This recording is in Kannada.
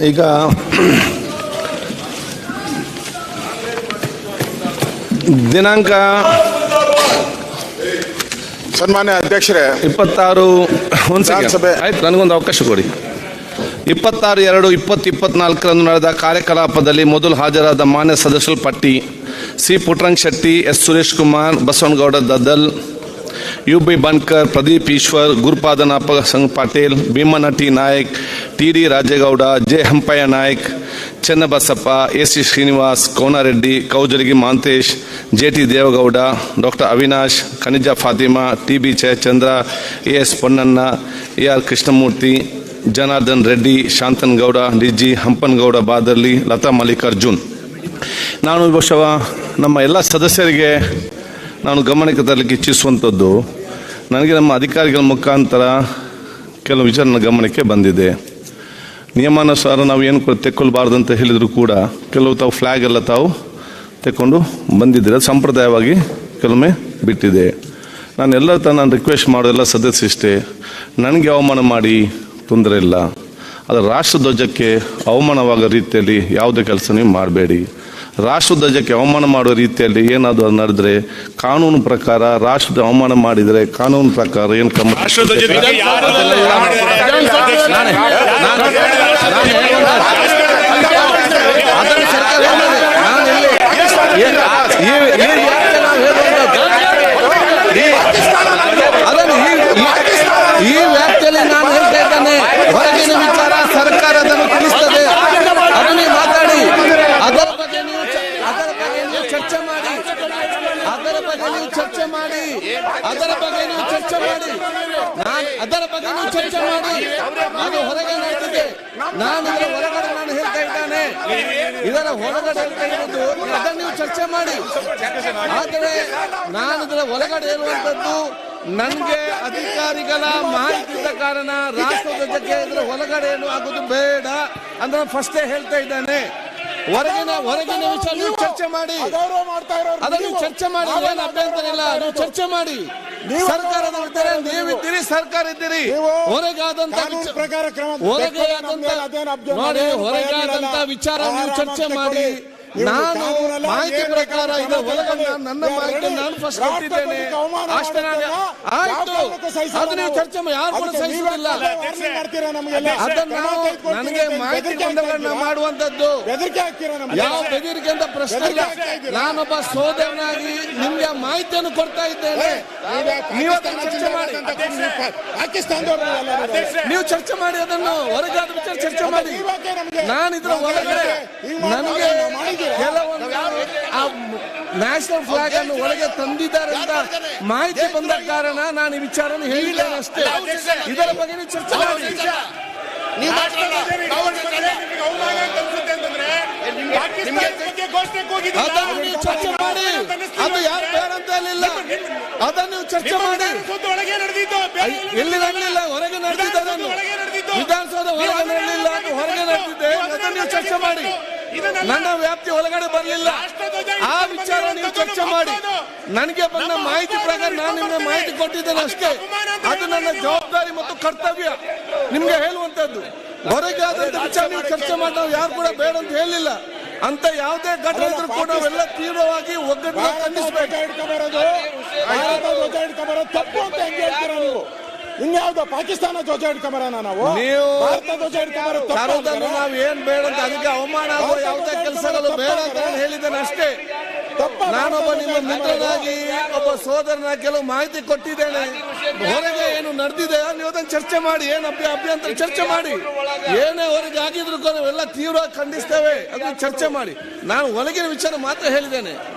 ಈಗ ದಿನಾಂಕ ಸನ್ಮಾನ್ಯ ಅಧ್ಯಕ್ಷರೇ ಇಪ್ಪತ್ತಾರು ಸಭೆ ಆಯ್ತು ನನಗೊಂದು ಅವಕಾಶ ಕೊಡಿ. ಇಪ್ಪತ್ತಾರು ಎರಡು ಇಪ್ಪತ್ತು ಇಪ್ಪತ್ನಾಲ್ಕರಂದು ನಡೆದ ಕಾರ್ಯಕಲಾಪದಲ್ಲಿ ಮೊದಲು ಹಾಜರಾದ ಮಾನ್ಯ ಸದಸ್ಯರ ಪಟ್ಟಿ C Puttarang Shetty, S Suresh Kumar, Basavanagouda Daddal, U B Bankar, Pradeep Eshwar ಗುರುಪಾದನಾಪ ಸಂಗ್ Patil, ಭೀಮನಟಿ Naik, T D Rajegowda, J Hampaiah Naik, Chennabasappa, A C Srinivas, Konareddy, Kaujalagi Mahantesh, J T Devegowda, doctor Avinash, Kaneez Fatima, T B Jayachandra, A S Ponnanna, A R Krishnamurthy, Janardhan Reddy, Shantan Gowda D G Hampanagouda Badarli, Lata Mallikarjun. ನಾನು ಬಹುಶಃ ನಮ್ಮ ಎಲ್ಲ ಸದಸ್ಯರಿಗೆ ನಾನು ಗಮನಕ್ಕೆ ತರಲಿಕ್ಕೆ ಇಚ್ಛಿಸುವಂಥದ್ದು, ನನಗೆ ನಮ್ಮ ಅಧಿಕಾರಿಗಳ ಮುಖಾಂತರ ಕೆಲವು ವಿಚಾರ ನನ್ನ ಗಮನಕ್ಕೆ ಬಂದಿದೆ. ನಿಯಮಾನುಸಾರ ನಾವು ಏನು ತೆಕ್ಕೊಳ್ಬಾರ್ದು ಅಂತ ಹೇಳಿದರೂ ಕೂಡ ಕೆಲವು ತಾವು ಫ್ಲ್ಯಾಗ್ ಎಲ್ಲ ತಾವು ತೆಕ್ಕೊಂಡು ಬಂದಿದ್ದೀರ. ಸಂಪ್ರದಾಯವಾಗಿ ಕೆಲವೊಮ್ಮೆ ಬಿಟ್ಟಿದೆ. ನಾನು ಎಲ್ಲ ನಾನು ರಿಕ್ವೆಸ್ಟ್ ಮಾಡೋ ಎಲ್ಲ ಸದಸ್ಯ ಇಷ್ಟೇ, ನನಗೆ ಅವಮಾನ ಮಾಡಿ ತೊಂದರೆ ಇಲ್ಲ. ಆದರೆ ರಾಷ್ಟ್ರಧ್ವಜಕ್ಕೆ ಅವಮಾನವಾಗೋ ರೀತಿಯಲ್ಲಿ ಯಾವುದೇ ಕೆಲಸ ನೀವು ಮಾಡಬೇಡಿ. ರಾಷ್ಟ್ರಧ್ವಜಕ್ಕೆ ಅವಮಾನ ಮಾಡುವ ರೀತಿಯಲ್ಲಿ ಏನಾದರೂ ನಡೆದ್ರೆ ಕಾನೂನು ಪ್ರಕಾರ ರಾಷ್ಟ್ರದ ಅವಮಾನ ಮಾಡಿದರೆ ಕಾನೂನು ಪ್ರಕಾರ ಏನು ಕ್ರಮ ನಾನು ಎಲ್ಲಿ- ಈ- ಈ- ಈ ವ್ಯಾಖ್ಯೆ ನಾವು ಹೇಳುವಂಥದ್ದು. ಈ- ಅದನ್ನು ಈ- ಈ- ಈ ವ್ಯಾಖ್ಯೆಯಲ್ಲಿ ನಾನು ಹೇಳ್ತಾ ಇದ್ದೇನೆ ಹೊರಗಿನ ವಿಚಾರ ಸರ್ಕಾರ ಅದನ್ನು ತಿಳಿಸ್ತದೆ ಅದನ್ನೇ ಮಾತಾಡಿ ಅದರ ಬಗ್ಗೆ ನೀವು ಚ- ಅದರ ಬಗ್ಗೆ ನೀವು ಚರ್ಚೆ ಮಾಡಿ ಅದರ ಬಗ್ಗೆ ನೀವು ಚರ್ಚೆ ಮಾಡಿ. ಅದರ ಬಗ್ಗೆ ನೀವು ಚರ್ಚೆ ಮಾಡಿ. ನಾನು ಅದರ ಬಗ್ಗೆ ಚರ್ಚೆ ಮಾಡಿ. ನಾನು ಹೊರಗೆ ನಡೆದಿದ್ದೆ ನಾನು ಹೊರಗಡೆ ನಾನು ಹೇಳ್ತಾ ಇದ್ದಾನೆ. ಇದರ ಹೊರಗಡೆ ಹೇಳ್ತಾ ಇರೋದು ಅದನ್ನು ನೀವು ಚರ್ಚೆ ಮಾಡಿ. ಆದರೆ ನಾನು ಇದರ ಹೊರಗಡೆ ಇರುವಂತದ್ದು ನನಗೆ ಅಧಿಕಾರಿಗಳ ಮಾಹಿತಿ ಇದ್ದ ಕಾರಣ ರಾಷ್ಟ್ರಧ್ವಜಕ್ಕೆ ಇದರ ಹೊರಗಡೆ ಏನು ಆಗೋದು ಬೇಡ ಅಂದ್ರೆ ಫಸ್ಟೇ ಹೇಳ್ತಾ ಇದ್ದಾನೆ. ಹೊರಗಿನ ಹೊರಗಿನ ವಿಷಯ ನೀವು ಚರ್ಚೆ ಮಾಡಿ. ಅದನ್ನು ನೀವು. ಚರ್ಚೆ ಮಾಡಿ ಏನು ಅಭ್ಯಂತರ ಇಲ್ಲ. ನೀವು ಚರ್ಚೆ ಮಾಡಿ. ನೀವು ಸರ್ಕಾರದ ನೀವಿದ್ದೀರಿ ಸರ್ಕಾರ ಇದ್ದೀರಿ. ಹೊರಗಾದಂತ ಪ್ರಕಾರ ಹೊರಗೆ ನೋಡಿ ನಾವೇನು ಹೊರಗೆ ಭಯ ಆದಂತ ಬೀಳಲ್ಲ. ವಿಚಾರ ನೀವು ಚರ್ಚೆ ಮಾಡಿ. ನಾನು ಮಾಹಿತಿ ಪ್ರಕಾರ ಇದು. ನಾನು ನನ್ನ ಮಾಹಿತಿ ನಾನು ಫಸ್ಟ್ ಕೊಟ್ಟಿದ್ದೇನೆ ಅಷ್ಟೇ ನಾನು ಆಯ್ತು ಅದು ನೀವು ಚರ್ಚೆ ಯಾರು ಕೂಡ ಸಹಿಸುವುದಿಲ್ಲ ನೀವೇ ಮಾಡ್ತೀರಾ ನಮಗೆಲ್ಲ? ಅದನ್ನ ನಾವು ನನಗೆ ಮಾಹಿತಿ ಇದ್ದೀರಾ? ಮಾಡುವಂತದ್ದು ಬೆದರಿಕೆ ಹಾಕ್ತೀರಾ ನಮ್ಗೆ? ಯಾವ ಬೆದರಿಕೆ ಅಂತ ಪ್ರಶ್ನೆ ಇಲ್ಲ? ನಾನೊಬ್ಬ ಸೋದರನಾಗಿ ನಿಮ್ಗೆ ಮಾಹಿತಿಯನ್ನು ಕೊಡ್ತಾ ಇದ್ದೇನೆ ನೀವು ಚರ್ಚೆ ಮಾಡಿ. ನೀವು ಚರ್ಚೆ ಮಾಡಿ ಅದನ್ನು ಹೊರಗಾದ ವಿಚಾರ ಚರ್ಚೆ ಮಾಡಿ ನಾನು ಇದ್ರ ಒಳಗಡೆ ನನಗೆ? ಕೆಲವೊಂದು ಆ ನ್ಯಾಷನಲ್ ಫ್ಲಾಗ್ ಅನ್ನು ಒಳಗೆ ತಂದಿದ್ದಾರೆ ಅಂತ ಮಾಹಿತಿ ಬಂದ ಕಾರಣ ನಾನು ಈ ವಿಚಾರನ ಹೇಳಿದ್ದೇನೆ ಅಷ್ಟೇ. ಇದರ ಬಗ್ಗೆ ಚರ್ಚೆ ಮಾಡಿ. ಚರ್ಚೆ ಮಾಡಿ. ಅದು ಯಾರು ಬೇಡ ಅಂತ ಹೇಳಿಲ್ಲ. ಅದನ್ನು ಚರ್ಚೆ ಮಾಡಿ. ಎಲ್ಲಿ ನಡೆದಿಲ್ಲ. ಹೊರಗೆ ನಡೆದಿದ್ದ ಅದನ್ನು. ವಿಧಾನಸೌಧ ಹೊರಗೆ ನಡೆದಿಲ್ಲ ಅದು ಹೊರಗೆ ನಡೆದಿದೆ. ಅದನ್ನು ಚರ್ಚೆ ಮಾಡಿ. ನನ್ನ ವ್ಯಾಪ್ತಿ ಒಳಗಡೆ ಬರಲಿಲ್ಲ. ಆ ವಿಚಾರ ನೀವು ಚರ್ಚೆ ಮಾಡಿ. ನನಗೆ ಬಂದ ಮಾಹಿತಿ ಪ್ರಕಾರ ನಾನು ನಿಮಗೆ ಮಾಹಿತಿ ಕೊಟ್ಟಿದ್ದೇನೆ ಅಷ್ಟೇ. ಅದು ನನ್ನ ಜವಾಬ್ದಾರಿ ಮತ್ತು ಕರ್ತವ್ಯ. ನಿಮ್ಗೆ ಹೇಳುವಂತದ್ದು ಹೊರಗೆ ಆದಂತ ವಿಚಾರ ನೀವು ಚರ್ಚೆ ಮಾಡಿ ನಾವು ಯಾರು ಕೂಡ ಬೇಡ ಅಂತ ಹೇಳಿಲ್ಲ. ಅಂತ ಯಾವುದೇ ಘಟನೆ ಇದ್ರೂ ಕೂಡ ನಾವೆಲ್ಲ ತೀವ್ರವಾಗಿ ಒಗ್ಗಟ್ಟು ಖಂಡಿಸಬೇಕು. ತಪ್ಪು ಅಂತ ಹೆಂಗೆ ಹೇಳ್ತೀರಾ ನೀವು? ಇನ್ಯಾವ್ದು ಪಾಕಿಸ್ತಾನ ಧ್ವಜ ಹಿಡ್ಕೊಂಬರೋಣ ನಾವು? ನೀವು ಭಾರತ ಧ್ವಜ ಹಿಡ್ಕೊಂಬರೋದನ್ನು ನಾವು ಏನ್ ಬೇಡ ಅಂತ ಅದಕ್ಕೆ ಅವಮಾನ ಆಗುವ ಯಾವುದೇ ಕೆಲಸಗಳು ಬೇಡ ಅಂತ ನಾನು ಹೇಳಿದ್ದೇನೆ ಅಷ್ಟೇ. ನಾನೊಬ್ಬ ನಿಮ್ಮ ಮಿತ್ರನಾಗಿ ಒಬ್ಬ ಸೋದರನ ಕೆಲವು ಮಾಹಿತಿ ಕೊಟ್ಟಿದ್ದೇನೆ. ಹೊರಗೆ ಏನು ನಡೆದಿದೆ ನೀವು ಅದನ್ನು ಚರ್ಚೆ ಮಾಡಿ ಏನು ಅಭ್ಯ ಅಭ್ಯಂತರ ಚರ್ಚೆ ಮಾಡಿ. ಏನೇ ಹೊರಗೆ ಆಗಿದ್ರು ಕೂಡ ಎಲ್ಲ ತೀವ್ರವಾಗಿ ಖಂಡಿಸ್ತೇವೆ. ಅದನ್ನು ಚರ್ಚೆ ಮಾಡಿ. ನಾನು ಒಳಗಿನ ವಿಚಾರ ಮಾತ್ರ ಹೇಳಿದ್ದೇನೆ.